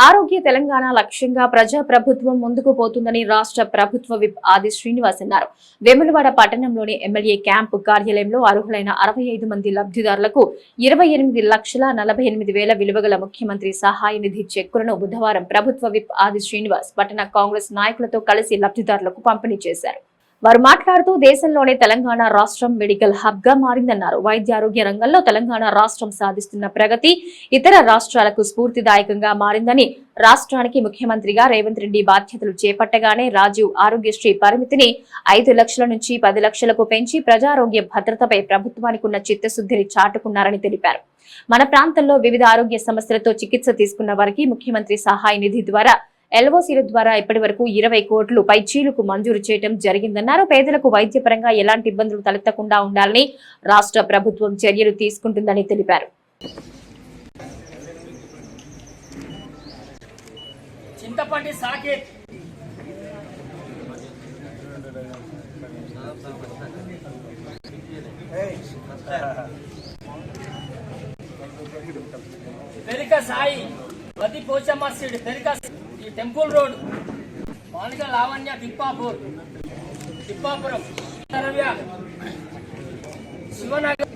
ఆరోగ్య తెలంగాణ లక్ష్యంగా ప్రజా ప్రభుత్వం ముందుకు పోతుందని రాష్ట్ర ప్రభుత్వ విప్ ఆది శ్రీనివాస్ అన్నారు. వేములవాడ పట్టణంలోని ఎమ్మెల్యే క్యాంపు కార్యాలయంలో అర్హులైన అరవై ఐదు మంది లబ్ధిదారులకు ఇరవై ఎనిమిది లక్షల నలభై ఎనిమిది వేల విలువగల ముఖ్యమంత్రి సహాయ నిధి చెక్కులను బుధవారం ప్రభుత్వ విప్ ఆది శ్రీనివాస్ పట్టణ కాంగ్రెస్ నాయకులతో కలిసి లబ్ధిదారులకు పంపిణీ చేశారు. వారు మాట్లాడుతూ దేశంలోనే తెలంగాణ రాష్ట్రం మెడికల్ హబ్గా మారిందన్నారు. వైద్య ఆరోగ్య రంగంలో తెలంగాణ రాష్ట్రం సాధిస్తున్న ప్రగతి ఇతర రాష్ట్రాలకు స్ఫూర్తిదాయకంగా మారిందని రాష్ట్రానికి ముఖ్యమంత్రిగా రేవంత్ రెడ్డి బాధ్యతలు చేపట్టగానే రాజీవ్ ఆరోగ్యశ్రీ పరిమితిని ఐదు లక్షల నుంచి పది లక్షలకు పెంచి ప్రజారోగ్య భద్రతపై ప్రభుత్వానికి ఉన్న చిత్తశుద్ధిని చాటుకున్నారని తెలిపారు. మన ప్రాంతంలో వివిధ ఆరోగ్య సమస్యలతో చికిత్స తీసుకున్న వారికి ముఖ్యమంత్రి సహాయ నిధి ద్వారా ఎల్ఓసీల ద్వారా ఇప్పటి వరకు ఇరవై కోట్లు పైచీలకు మంజూరు చేయడం జరిగిందన్నారు. పేదలకు వైద్యపరంగా ఎలాంటి ఇబ్బందులు తలెత్తకుండా ఉండాలని రాష్ట్ర ప్రభుత్వం చర్యలు తీసుకుంటుందని తెలిపారు. చింతపండి సాకేత్. పెరిక సాయి. వది పోచమ్మ సీడ్ పెరిక ఈ temple road Malika Lavanya Thippapur Thippapuram Ravya Shivanagar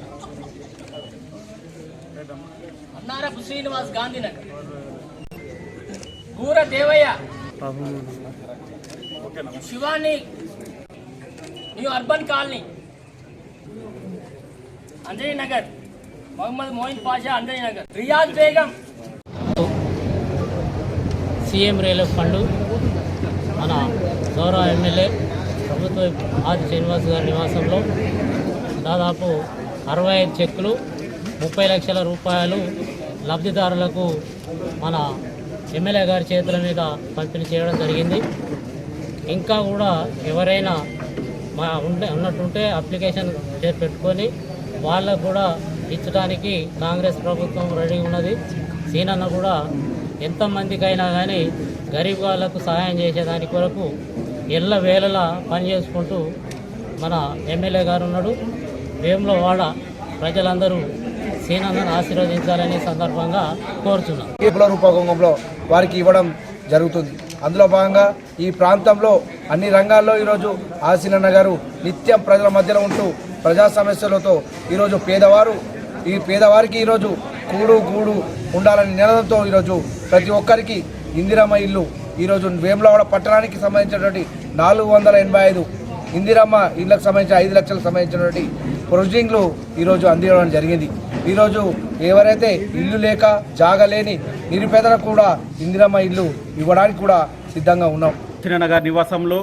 Annarapu Srinivas Gandhinagar. Goora Devaiah Shivani new urban colony. Anjani Nagar Mohammed Moin Pasha Anjani Nagar Riyaz Begum CM relief fund మన గౌరవ ఎమ్మెల్యే ప్రభుత్వ ఆది శ్రీనివాస్ గారి నివాసంలో దాదాపు అరవై ఐదు చెక్కులు ముప్పై లక్షల రూపాయలు లబ్ధిదారులకు మన ఎమ్మెల్యే గారి చేతుల మీద పంపిణీ చేయడం జరిగింది. ఇంకా కూడా ఎవరైనా మా ఉండే ఉన్నట్టుంటే అప్లికేషన్ పెట్టుకొని వాళ్ళకు కూడా ఇచ్చడానికి కాంగ్రెస్ ప్రభుత్వం రెడీ ఉన్నది. సీనన్న కూడా ఎంతమందికైనా కానీ గరీబ్ వాళ్ళకు సహాయం చేసేదాని కొరకు ఎల్ల వేళలా పనిచేసుకుంటూ మన ఎమ్మెల్యే గారు ఉన్నాడు. వేములో వాడ ప్రజలందరూ సీనన్నను ఆశీర్వదించాలని సందర్భంగా కోరుచున్నాం. కేపుల రూపకంలో వారికి ఇవ్వడం జరుగుతుంది. అందులో భాగంగా ఈ ప్రాంతంలో అన్ని రంగాల్లో ఈరోజు ఆశీనన్న గారు నిత్యం ప్రజల మధ్యలో ఉంటూ ప్రజా సమస్యలతో ఈరోజు పేదవారు ఈ పేదవారికి ఈరోజు కూడు గూడు ఉండాలని నినాదంతో ఈరోజు ప్రతి ఒక్కరికి ఇందిరమ్మ ఇల్లు ఈరోజు వేములవాడ పట్టణానికి సంబంధించినటువంటి నాలుగు వందల ఎనభై ఐదు ఇందిరమ్మ ఇళ్ళకు సంబంధించిన ఐదు లక్షలకు సంబంధించినటువంటి ప్రొసీడింగ్లు ఈరోజు అందించడం జరిగింది. ఈరోజు ఎవరైతే ఇల్లు లేక జాగలేని నిరుపేదలకు కూడా ఇందిరమ్మ ఇల్లు ఇవ్వడానికి కూడా సిద్ధంగా ఉన్నాం. నగర్ నివాసంలో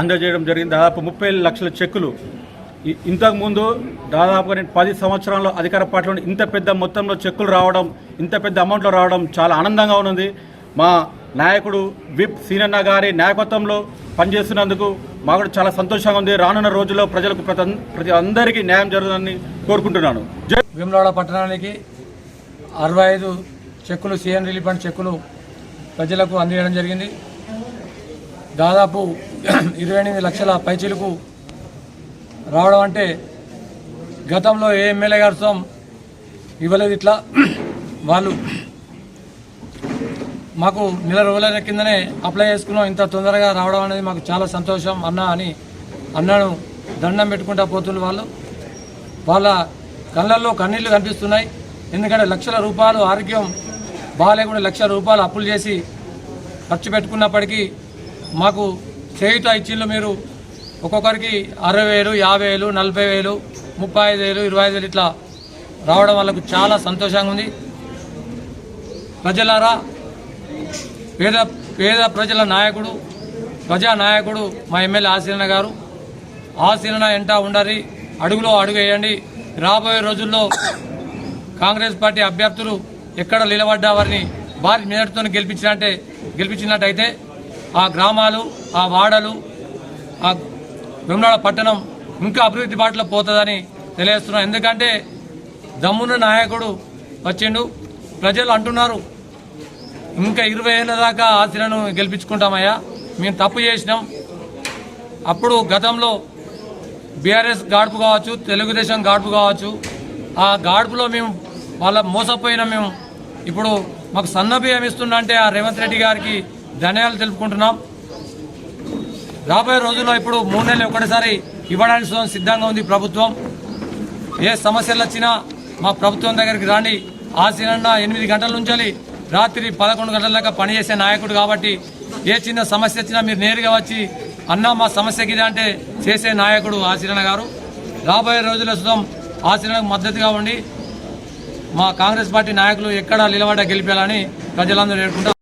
అందజేయడం జరిగింది. దాదాపు ముప్పై లక్షల చెక్కులు ఇంతకుముందు దాదాపుగా నేను పది సంవత్సరాల్లో అధికార పార్టీలో ఇంత పెద్ద మొత్తంలో చెక్కులు రావడం ఇంత పెద్ద అమౌంట్లో రావడం చాలా ఆనందంగా ఉన్నది. మా నాయకుడు విప్ సీనన్న గారి నాయకత్వంలో పనిచేస్తున్నందుకు మాకు కూడా చాలా సంతోషంగా ఉంది. రానున్న రోజుల్లో ప్రజలకు ప్రతి ప్రతి అందరికీ న్యాయం జరుగుతుందని కోరుకుంటున్నాను. జై పట్టణానికి అరవై ఐదు చెక్కులు సీఎం రిలీఫ్ ఫండ్ చెక్కులు ప్రజలకు అందించడం జరిగింది. దాదాపు ఇరవై ఎనిమిది లక్షల పైచీలకు రావడం అంటే గతంలో ఏ ఎమ్మెల్యే గారితో ఇవ్వలేదు ఇట్లా. వాళ్ళు మాకు నెల రోజుల కిందనే అప్లై చేసుకున్నాం. ఇంత తొందరగా రావడం అనేది మాకు చాలా సంతోషం. అన్న అని అన్నను దండం పెట్టుకుంటా పోతున్న వాళ్ళు. వాళ్ళ కళ్ళల్లో కన్నీళ్ళు కనిపిస్తున్నాయి. ఎందుకంటే లక్షల రూపాయలు ఆరోగ్యం బాగాలేకుండా లక్షల రూపాయలు అప్పులు చేసి ఖర్చు పెట్టుకున్నప్పటికీ మాకు చేయుత ఇచ్చిళ్ళు మీరు. ఒక్కొక్కరికి అరవై వేలు యాభై వేలు నలభై వేలు ముప్పై ఐదు వేలు ఇరవై ఐదు వేలు ఇట్లా రావడం వాళ్ళకు చాలా సంతోషంగా ఉంది. ప్రజలారా పేద పేద ప్రజల నాయకుడు ప్రజా నాయకుడు మా ఎమ్మెల్యే ఆశీలన గారు ఆశీలన ఎంట ఉండరి అడుగులో అడుగు వేయండి. రాబోయే రోజుల్లో కాంగ్రెస్ పార్టీ అభ్యర్థులు ఎక్కడ నిలబడ్డా వారిని భారీ మెజార్టీతో గెలిపించినట్టే గెలిపించినట్టయితే ఆ గ్రామాలు ఆ వాడలు ఆ వెమ్నాడ పట్టణం ఇంకా అభివృద్ధి బాటలో పోతుందని తెలియజేస్తున్నాం. ఎందుకంటే దమ్మున్న నాయకుడు వచ్చిండు. ప్రజలు అంటున్నారు ఇంకా ఇరవై ఏళ్ళ దాకా ఆశలను గెలిపించుకుంటామయ్యా. మేము తప్పు చేసినాం. అప్పుడు గతంలో బీఆర్ఎస్ గాడుపు కావచ్చు తెలుగుదేశం గాడుపు కావచ్చు ఆ గాడుపులో మేము వాళ్ళ మోసపోయిన మేము. ఇప్పుడు మాకు సన్నబియ్యం ఇస్తున్నా అంటే ఆ రేవంత్ రెడ్డి గారికి ధన్యాలు తెలుపుకుంటున్నాం. రాబోయే రోజుల్లో ఇప్పుడు మూడు నెలలు ఒకటిసారి ఇవ్వడానికి సిద్ధంగా ఉంది ప్రభుత్వం. ఏ సమస్యలు వచ్చినా మా ప్రభుత్వం దగ్గరికి రాండి. ఆశీనన్న ఎనిమిది గంటల నుంచి రాత్రి పదకొండు గంటల దాకా పనిచేసే నాయకుడు కాబట్టి ఏ చిన్న సమస్య వచ్చినా మీరు నేరుగా వచ్చి అన్న మా సమస్యకి ఇది అంటే చేసే నాయకుడు ఆశీరణ గారు. రాబోయే రోజుల సుతం ఆశీరణకు మద్దతుగా ఉండి మా కాంగ్రెస్ పార్టీ నాయకులు ఎక్కడ నిలబడ్డా గెలిపేయాలని ప్రజలందరూ వేడుకుంటూ